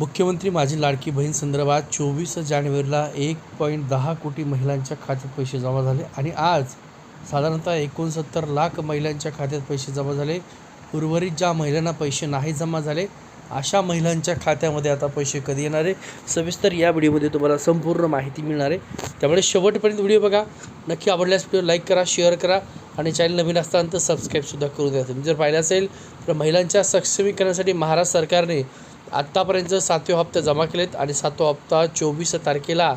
मुख्यमंत्री माझी लाडकी बहीण संदर्भात चोवीस जानेवारीला एक पॉईंट दहा कोटी महिलांच्या खात्यात पैसे जमा झाले आणि आज साधारणतः एकोणसत्तर लाख महिलांच्या खात्यात पैसे जमा झाले. उर्वरित ज्या महिलांना पैसे नाही जमा झाले अशा महिलांच्या खात्यामध्ये आता पैसे कधी येणार आहे? सविस्तर या व्हिडिओमध्ये तुम्हाला संपूर्ण माहिती मिळणार आहे. त्यामुळे शेवटपर्यंत व्हिडिओ बघा. नक्की आवडल्यास व्हिडिओ लाईक करा शेअर करा आणि चॅनल नवीन असताना तर सबस्क्राईबसुद्धा करून द्या. तुम्ही जर पाहिलं असेल तर महिलांच्या सक्षमीकरणासाठी महाराष्ट्र सरकारने आत्तापर्यंत सातवे हप्ते जमा केलेत आणि सातवा हप्ता चोवीस तारखेला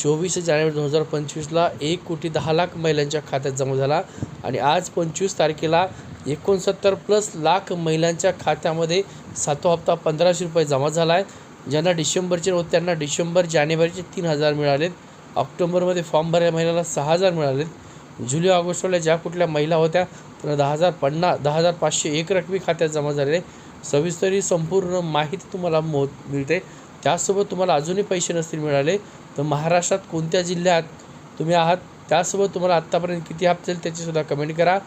चोवीस जानेवारी दोन हजार पंचवीसला एक कोटी दहा लाख महिलांच्या खात्यात जमा झाला आणि आज पंचवीस तारखेला एकोणसत्तर प्लस लाख महिलांच्या खात्यामध्ये सातवा हप्ता पंधराशे रुपये जमा झाला आहे ज्यांना डिसेंबरचे होते त्यांना डिसेंबर जानेवारीचे तीन हजार मिळालेत. ऑक्टोबरमध्ये फॉर्म भरल्या महिलांना सहा हजार मिळालेत. जुलै ऑगस्टला ज्या कुठल्या महिला होत्या त्यांना दहा हजार पन्नास दहा हजार पाचशे एक रकमी खात्यात जमा झालेले. सविस्तर ही संपूर्ण माहिती तुम्हाला मो मिळते. त्यासोबत तुम्हाला अजूनही पैसे नसतील मिळाले तर महाराष्ट्रात कोणत्या जिल्ह्यात तुम्ही आहात त्यासोबत तुम्हाला आत्तापर्यंत किती हप्ते त्याचीसुद्धा कमेंट करा.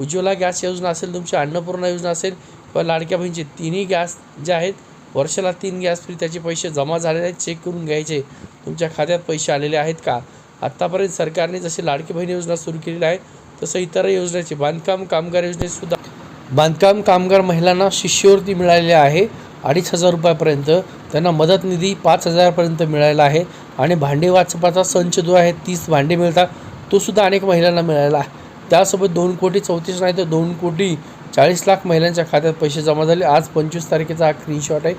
उज्ज्वला गॅस योजना असेल तुमची अन्नपूर्णा योजना असेल किंवा लाडक्या बहिणीचे तिन्ही गॅस जे आहेत वर्षाला तीन गॅस फ्री त्याचे पैसे जमा झालेले आहेत चेक करून घ्यायचे. तुमच्या खात्यात पैसे आलेले आहेत का? आत्तापर्यंत सरकारने जशी लाडकी बहीण योजना सुरू केलेली आहे तसं इतर योजनेचे बांधकाम कामगार योजनेसुद्धा बांधकाम कामगार महिलांना शिष्यवृत्ती मिळालेली आहे. अडीच हजार रुपयापर्यंत. त्यांना मदत निधी पाच हजारपर्यंत मिळालेला आहे. आणि भांडे वाचपाचा संच जो आहे तीस भांडे मिळतात तोसुद्धा अनेक महिलांना मिळालेला आहे. त्यासोबत दोन कोटी चौतीस नाही तर दोन कोटी चाळीस लाख महिलांच्या खात्यात पैसे जमा झाले. आज पंचवीस तारखेचा हा स्क्रीनशॉट आहे.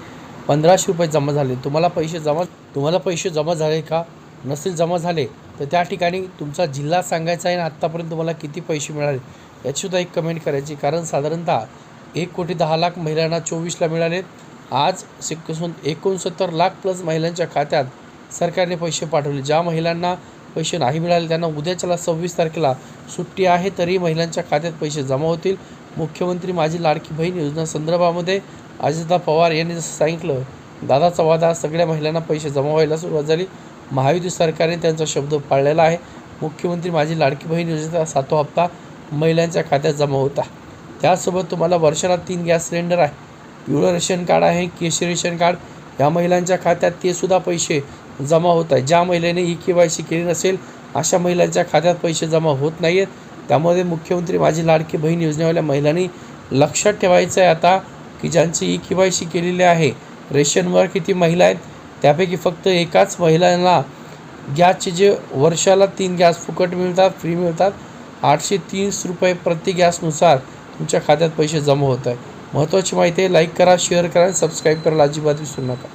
पंधराशे रुपये जमा झाले. तुम्हाला पैसे जमा तुम्हाला पैसे जमा झाले का? नसेल जमा झाले तर त्या ठिकाणी तुमचा जिल्हा सांगायचा आहे आणि आत्तापर्यंत तुम्हाला किती पैसे मिळाले याचीसुद्धा एक कमेंट करायची कारण साधारणतः एक कोटी दहा लाख महिलांना चोवीसला मिळाले आज एकोण एकोणसत्तर लाख प्लस महिलांच्या खात्यात सरकारने पैसे पाठवले. ज्या महिलांना पैसे नाही मिळाले त्यांना उद्याच्याला सव्वीस तारखेला सुट्टी आहे तरी महिलांच्या खात्यात पैसे जमा होतील. मुख्यमंत्री माझी लाडकी बहीण योजना संदर्भामध्ये अजितदा पवार यांनी जसं सांगितलं दादाचा वादा सगळ्या महिलांना पैसे जमा व्हायला सुरुवात झाली. महायुती सरकारने त्यांचा शब्द पाळलेला आहे. मुख्यमंत्री माझी लाडकी बहीण योजनेचा सातवा हप्ता महिलांच्या खात्यात जमा होता. त्यासोबत तुम्हाला वर्षाला तीन गॅस सिलेंडर आहे. पिवळं रेशन कार्ड आहे केशरी रेशन कार्ड. या महिलांच्या खात्यात ते सुद्धा पैसे जमा होत आहे ज्या महिलेने ई के वाय सी केली नसेल अशा महिलांच्या खात्यात पैसे जमा होत नाही आहेत त्यामध्ये मुख्यमंत्री माझी लाडकी बहीण योजनेवाल्या महिलांनी लक्षात ठेवायचं आहे आता की ज्यांची ई के वाय सी केलेली आहे रेशनवर किती महिला आहेत त्यापैकी फक्त एकाच महिलांना गॅसचे जे वर्षाला तीन गॅस फुकट मिळतात फ्री मिळतात आठशे तीस रुपये प्रति गॅसनुसार तुमच्या खात्यात पैसे जमा होत आहे महत्त्वाची माहिती आहे लाईक करा शेअर करा आणि सबस्क्राईब करायला अजिबात विसरू नका.